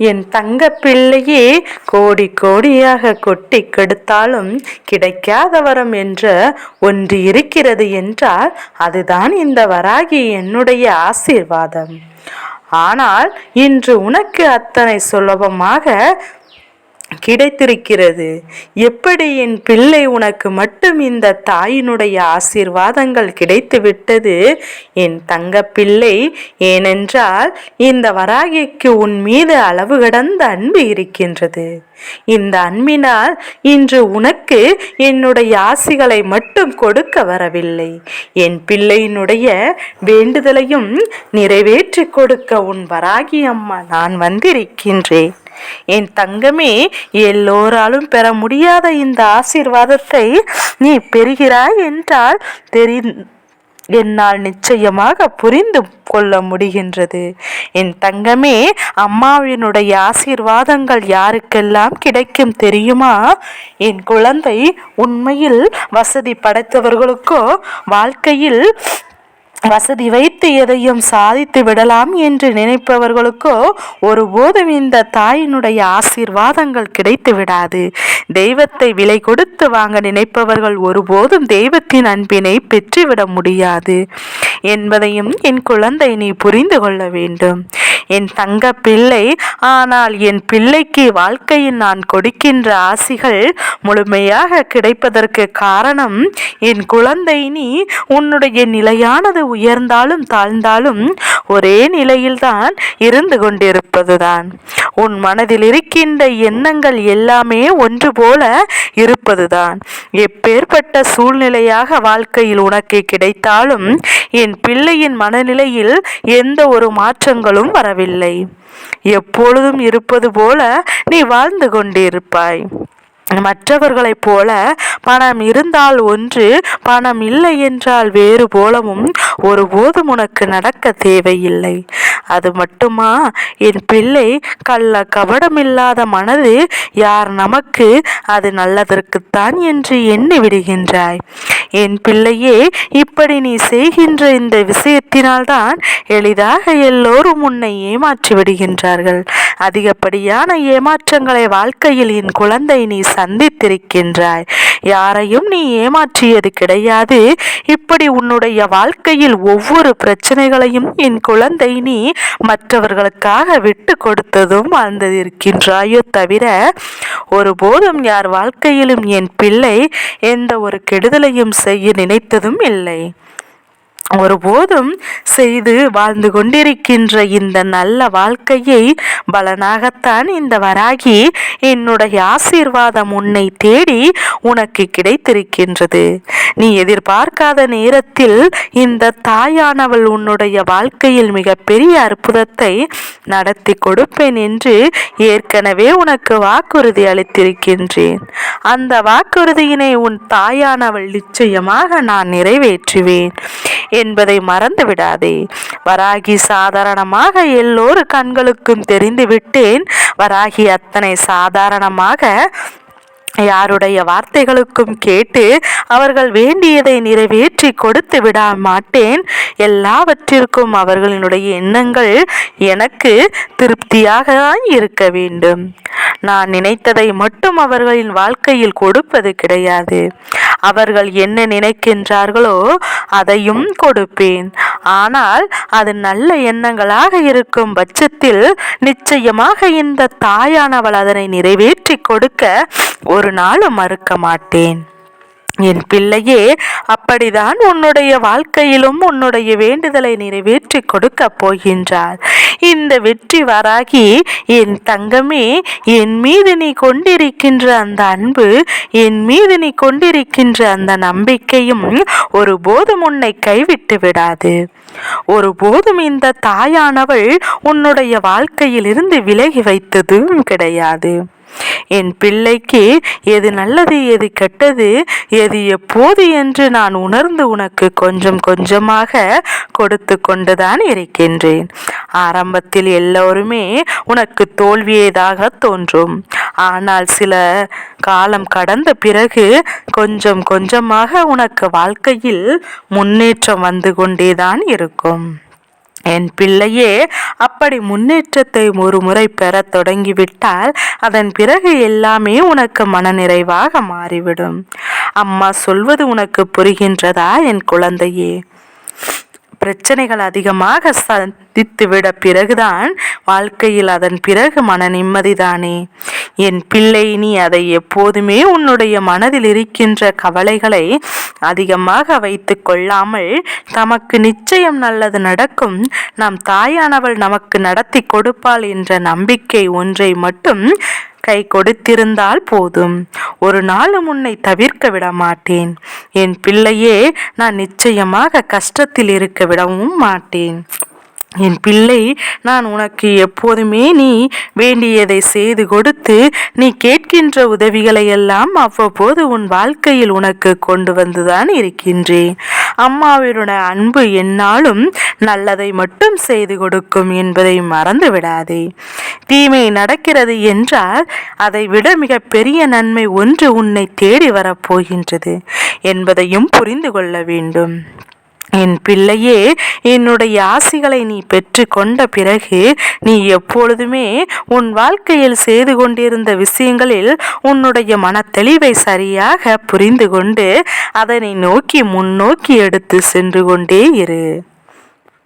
என் தங்க பிள்ளையே கோடி கோடியாக கொட்டி கெடுத்தாலும் கிடைக்காத வரம் என்ற ஒன்று இருக்கிறது என்றால் அதுதான் இந்த வராகி என்னுடைய ஆசீர்வாதம். ஆனால் இன்று உனக்கு அத்தனை சுலபமாக கிடைத்திருக்கிறது. எப்படி என் பிள்ளை உனக்கு மட்டும் இந்த தாயினுடைய ஆசீர்வாதங்கள் கிடைத்து விட்டது என் தங்க பிள்ளை ஏனென்றால் இந்த வராகிக்கு உன் மீது அளவு கடந்த அன்பு இருக்கின்றது. இந்த அன்பினால் இன்று உனக்கு என்னுடைய ஆசிகளை மட்டும் கொடுக்க வரவில்லை. என் பிள்ளையினுடைய வேண்டுதலையும் நிறைவேற்றி கொடுக்க உன் வராகி அம்மா நான் வந்திருக்கின்றேன். என் தங்கமே எல்லோராலும் பெற முடியாத இந்த ஆசீர்வாதத்தை நீ பெறுகிறாய் என்றால் தெரி என்னால் நிச்சயமாக புரிந்து கொள்ள முடிகின்றது. என் தங்கமே அம்மாவினுடைய ஆசீர்வாதங்கள் யாருக்கெல்லாம் கிடைக்கும் தெரியுமா? என் குழந்தை உண்மையில் வசதி படைத்தவர்களுக்கோ வாழ்க்கையில் வசதி வைத்து எதையும் சாதித்து விடலாம் என்று நினைப்பவர்களுக்கோ ஒருபோதும் இந்த தாயினுடைய ஆசீர்வாதங்கள் கிடைத்து விடாது. தெய்வத்தை விலை கொடுத்து வாங்க நினைப்பவர்கள் ஒருபோதும் தெய்வத்தின் அன்பினை பெற்றுவிட முடியாது. என்பதையும் என் குழந்தை நீ புரிந்து கொள்ள வேண்டும். என் தங்க பிள்ளை ஆனால் என் பிள்ளைக்கு வாழ்க்கையில் நான் கொடுக்கின்ற ஆசிகள் முழுமையாக கிடைப்பதற்கு காரணம் என் குழந்தை நீ உன்னுடைய நிலையானது உயர்ந்தாலும் தாழ்ந்தாலும் ஒரே நிலையில்தான் இருந்து கொண்டிருப்பதுதான். உன் மனதில் இருக்கின்ற எண்ணங்கள் எல்லாமே ஒன்று போல இருப்பதுதான். எப்பேற்பட்ட சூழ்நிலையாக வாழ்க்கையில் உனக்கு கிடைத்தாலும் என் பிள்ளையின் மனநிலையில் எந்த ஒரு மாற்றங்களும் வரவில்லை. எப்பொழுதும் இருப்பது போல நீ வாழ்ந்து கொண்டிருப்பாய். மற்றவர்களைப் போல பணம் இருந்தால் ஒன்று பணம் இல்லை என்றால் வேறு போலவும் ஒருபோதும் உனக்கு நடக்க தேவையில்லை. அது மட்டுமா? என் பிள்ளை கள்ள கபடமில்லாத மனது யார் நமக்கு அது நல்லதற்குத்தான் என்று எண்ணி விடுகின்றாய். என் பிள்ளையே இப்படி நீ செய்கின்ற இந்த விஷயத்தினால்தான் எளிதாக எல்லோரும் உன்னை ஏமாற்றி விடுகின்றார்கள். அதிகப்படியான ஏமாற்றங்களை வாழ்க்கையில் என் குழந்தை நீ சந்தித்திருக்கின்றாய். யாரையும் நீ ஏமாற்றியது கிடையாது. இப்படி உன்னுடைய வாழ்க்கையில் ஒவ்வொரு பிரச்சனைகளையும் என் குழந்தை நீ மற்றவர்களுக்காக விட்டு கொடுத்ததும் வாழ்ந்திருக்கின்றாயோ தவிர ஒருபோதும் யார் வாழ்க்கையிலும் என் பிள்ளை எந்த ஒரு கெடுதலையும் செய்ய நினைத்ததும் இல்லை. ஒருபோதும் செய்து வாழ்ந்து கொண்டிருக்கின்ற இந்த நல்ல வாழ்க்கையை பலனாகத்தான் இந்த வராகி என்னுடைய ஆசீர்வாதம் உன்னை தேடி உனக்கு கிடைத்திருக்கின்றது. நீ எதிர்பார்க்காத நேரத்தில் இந்த தாயானவள் உன்னுடைய வாழ்க்கையில் மிகப்பெரிய அற்புதத்தை நடத்தி கொடுப்பேன் என்று ஏற்கனவே உனக்கு வாக்குறுதி அளித்திருக்கின்றேன். அந்த வாக்குறுதியினை உன் தாயானவள் நிச்சயமாக நான் நிறைவேற்றுவேன். என்பதை மறந்து விடாதே வராகி சாதாரணமாக எல்லோரு கண்களுக்கும் தெரிந்து விட்டேன் வராகி அத்தனை சாதாரணமாக யாருடைய வார்த்தைகளுக்கும் கேட்டு அவர்கள் வேண்டியதை நிறைவேற்றி கொடுத்து விட மாட்டேன். எல்லாவற்றிற்கும் அவர்களினுடைய எண்ணங்கள் எனக்கு திருப்தியாக இருக்க வேண்டும். நான் நினைத்ததை மட்டும் அவர்களின் வாழ்க்கையில் கொடுப்பது கிடையாது. அவர்கள் என்ன நினைக்கின்றார்களோ அதையும் கொடுப்பேன். ஆனால் அது நல்ல எண்ணங்களாக இருக்கும் பட்சத்தில் நிச்சயமாக இந்த தாயானவள் அதனை நிறைவேற்றி கொடுக்க ஒரு நாளும் மறுக்க மாட்டேன். என் பிள்ளையே அப்படிதான் உன்னுடைய வாழ்க்கையிலும் உன்னுடைய வேண்டுதலை நிறைவேற்றி கொடுக்க போகின்றார். இந்த வெற்றி வராகி என் தங்கமே என் மீது நீ கொண்டிருக்கின்ற அந்த அன்பு என் மீது நீ கொண்டிருக்கின்ற அந்த நம்பிக்கையும் ஒருபோதும் உன்னை கைவிட்டு விடாது. ஒருபோதும் இந்த தாயானவள் உன்னுடைய வாழ்க்கையிலிருந்து விலகி வைத்ததும் கிடையாது. என் பிள்ளைக்கு எது நல்லது எது கெட்டது எது எப்போது என்று நான் உணர்ந்து உனக்கு கொஞ்சம் கொஞ்சமாக கொடுத்து கொண்டுதான் இருக்கின்றேன். ஆரம்பத்தில் எல்லோருமே உனக்கு தோல்வியேதாக தோன்றும். ஆனால் சில காலம் கடந்த பிறகு கொஞ்சம் கொஞ்சமாக உனக்கு வாழ்க்கையில் முன்னேற்றம் வந்து கொண்டேதான் இருக்கும். என் பிள்ளையே அப்படி முன்னேற்றத்தை ஒரு முறை பெறத் தொடங்கிவிட்டால் அதன் பிறகு எல்லாமே உனக்கு மனநிறைவாக மாறிவிடும். அம்மா சொல்வது உனக்கு புரிகின்றதா என் குழந்தையே? பிரச்சனைகள் அதிகமாக சந்தித்துவிட பிறகுதான் வாழ்க்கையில் அதன் பிறகு மன நிம்மதிதானே என் பிள்ளை நீ அதை எப்போதுமே உன்னுடைய மனதில் இருக்கின்ற கவலைகளை அதிகமாக வைத்து கொள்ளாமல் தமக்கு நிச்சயம் நல்லது நடக்கும். நம் தாயானவள் நமக்கு நடத்தி கொடுப்பாள் என்ற நம்பிக்கை ஒன்றை மட்டும் கை கொடுத்திருந்தால் போதும். ஒரு நாளும் உன்னை தவிர்க்க விட மாட்டேன் என் பிள்ளையே நான் நிச்சயமாக கஷ்டத்தில் இருக்க விடவும் மாட்டேன். என் பிள்ளை நான் உனக்கு எப்போதுமே நீ வேண்டியதை செய்து கொடுத்து நீ கேட்கின்ற உதவிகளை எல்லாம் அவ்வப்போது உன் வாழ்க்கையில் உனக்கு கொண்டு வந்துதான் இருக்கின்றேன். அம்மாவினுடைய அன்பு என்னாலும் நல்லதை மட்டும் செய்து கொடுக்கும் என்பதை மறந்து விடாதே தீமை நடக்கிறது என்றால் அதை விட மிக பெரிய நன்மை ஒன்று உன்னை தேடி வரப்போகின்றது என்பதையும் புரிந்து கொள்ள வேண்டும். என் பிள்ளையே என்னுடைய ஆசிகளை நீ பெற்று கொண்ட பிறகு நீ எப்பொழுதுமே உன் வாழ்க்கையில் செய்து கொண்டிருந்த விஷயங்களில் உன்னுடைய மனத்தெளிவை சரியாக புரிந்து கொண்டு அதனை நோக்கி முன்னோக்கி எடுத்து சென்று கொண்டே இரு.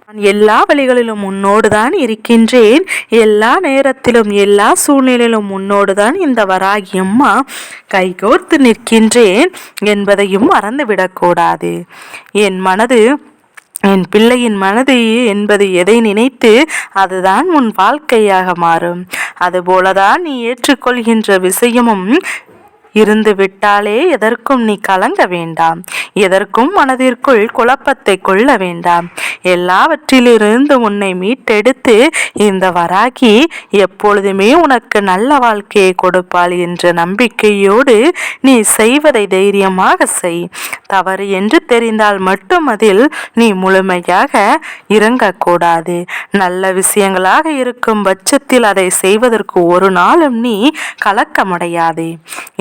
நான் எல்லா வழிகளிலும் உன்னோடு தான் இருக்கின்றேன். எல்லா நேரத்திலும் எல்லா சூழ்நிலையிலும் உன்னோடு தான் இந்த வராகி அம்மா கைகோர்த்து நிற்கின்றேன் என்பதையும் மறந்துவிடக்கூடாது. என் மனது என் பிள்ளையின் மனது என்பது எதை நினைத்து அதுதான் உன் வாழ்க்கையாக மாறும். அதுபோலதான் நீ ஏற்றுக்கொள்கின்ற விஷயமும் இருந்து விட்டாலே எதற்கும் நீ கலங்க வேண்டாம். எதற்கும் மனதிற்குள் குழப்பத்தை கொள்ள வேண்டாம். எல்லாவற்றிலிருந்து உன்னை மீட்டெடுத்து இந்த வராகி எப்பொழுதுமே உனக்கு நல்ல வாழ்க்கையை கொடுப்பாள் என்ற நம்பிக்கையோடு நீ செய்வதை தைரியமாக செய். தவறு என்று தெரிந்தால் மட்டும் அதில் நீ முழுமையாக இறங்கக்கூடாது. நல்ல விஷயங்களாக இருக்கும் பட்சத்தில் அதை செய்வதற்கு ஒரு நாளும் நீ கலக்கமடையாதே.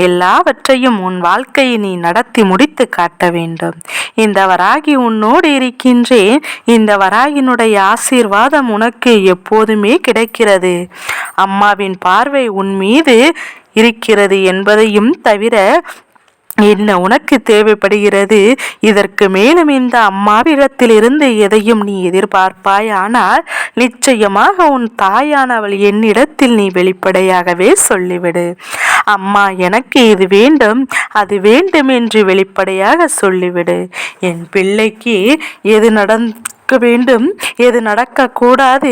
எல்லாவற்றையும் உன் வாழ்க்கையை நீ நடத்தி முடித்து காட்ட வேண்டும். இந்த வராகி உன்னோடு இருக்கின்றேன். இந்த வராகினுடைய ஆசீர்வாதம் உனக்கு எப்போதுமே கிடைக்கிறது. அம்மாவின் பார்வை உன் மீது இருக்கிறது என்பதையும் தவிர என்ன உனக்கு தேவைப்படுகிறது? இதற்கு மேலும் இந்த அம்மாவிடத்திலிருந்து எதையும் நீ எதிர்பார்ப்பாய். ஆனால் நிச்சயமாக உன் தாயானவள் என்னிடத்தில் நீ வெளிப்படையாகவே சொல்லிவிடு. அம்மா எனக்கு இது வேண்டும். அது வேண்டும் என்று வெளிப்படையாக சொல்லிவிடு. என் பிள்ளைக்கு எது நடந் நடக்க வேண்டும். எது நடக்கக்கூடாது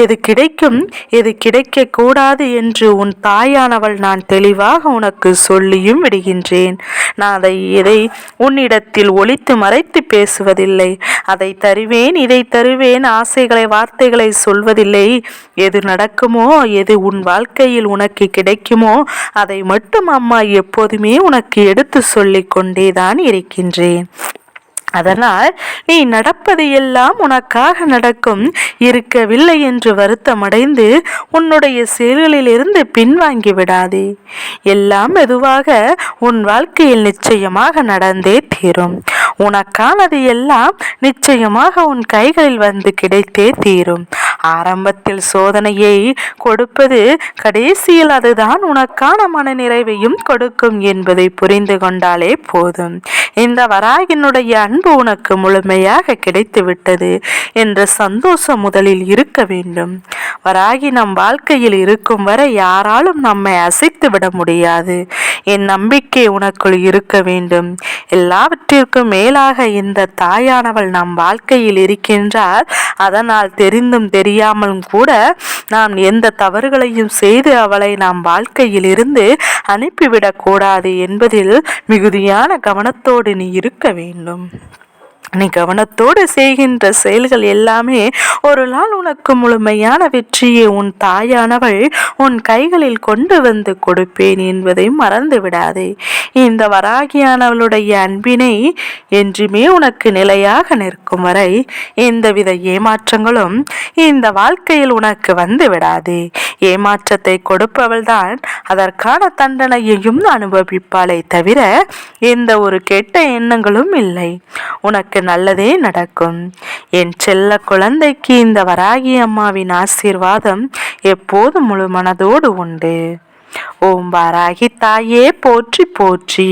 எது கிடைக்கும் எது கிடைக்கக்கூடாது என்று உன் தாயானவள் நான் தெளிவாக உனக்கு சொல்லியும் விடுகின்றேன். நான் அதை இதை உன்னிடத்தில் ஒழித்து மறைத்து பேசுவதில்லை. அதை தருவேன் இதை தருவேன் ஆசைகளை வார்த்தைகளை சொல்வதில்லை. எது நடக்குமோ எது உன் வாழ்க்கையில் உனக்கு கிடைக்குமோ அதை மட்டும் அம்மா எப்போதுமே உனக்கு எடுத்து சொல்லிக் கொண்டேதான் இருக்கின்றேன். அதனால் நீ நடப்பது எல்லாம் உனக்காக நடக்கும். இருக்கவில்லை என்று வருத்தமடைந்து உன்னுடைய செயல்களிலிருந்து பின்வாங்கி விடாதே. எல்லாம் மெதுவாக உன் வாழ்க்கையில் நிச்சயமாக நடந்தே தீரும். உனக்கானது எல்லாம் நிச்சயமாக உன் கைகளில் வந்து கிடைத்தே தீரும். ஆரம்பத்தில் சோதனையை கொடுப்பது கடைசியில் அதுதான் உனக்கான மன நிறைவையும் கொடுக்கும் என்பதை புரிந்து கொண்டாலே போதும். இந்த வராகினுடைய அன்பு உனக்கு முழுமையாக கிடைத்துவிட்டது என்ற சந்தோஷம் முதலில் இருக்க வேண்டும். வராகி நம் வாழ்க்கையில் இருக்கும் வரை யாராலும் நம்மை அசைத்து விட முடியாது. என் நம்பிக்கை உனக்குள் இருக்க வேண்டும். எல்லாவற்றிற்கும் மேலாக இந்த தாயானவள் நம் வாழ்க்கையில் இருக்கின்றார் அதனால் தெரிந்தும் தெரியாமலும் கூட நாம் எந்த தவறுகளையும் செய்து அவளை நாம் வாழ்க்கையில் இருந்து அனுப்பிவிடக்கூடாது என்பதில் மிகுதியான கவனத்தோடு நீ இருக்க வேண்டும். நீ கவனத்தோடு செய்கின்ற செயல்கள் எல்லாமே ஒரு நாள் உனக்கு முழுமையான வெற்றியை உன் தாயானவள் உன் கைகளில் கொண்டு வந்து கொடுப்பேன் என்பதை மறந்து விடாதே. இந்த வராகியானவளுடைய அன்பினை என்றுமே உனக்கு நிலையாக நிற்கும் வரை எந்தவித ஏமாற்றங்களும் இந்த வாழ்க்கையில் உனக்கு வந்து விடாதே. ஏமாற்றத்தை கொடுப்பவள்தான் அதற்கான தண்டனையையும் அனுபவிப்பாளே தவிர எந்த ஒரு கெட்ட எண்ணங்களும் இல்லை. உனக்கு நல்லதே நடக்கும். என் செல்ல குழந்தைக்கு இந்த வராகி அம்மாவின் ஆசீர்வாதம் எப்போதும் முழு மனதோடு உண்டு. ஓம் வராகி தாயே போற்றி போற்றி.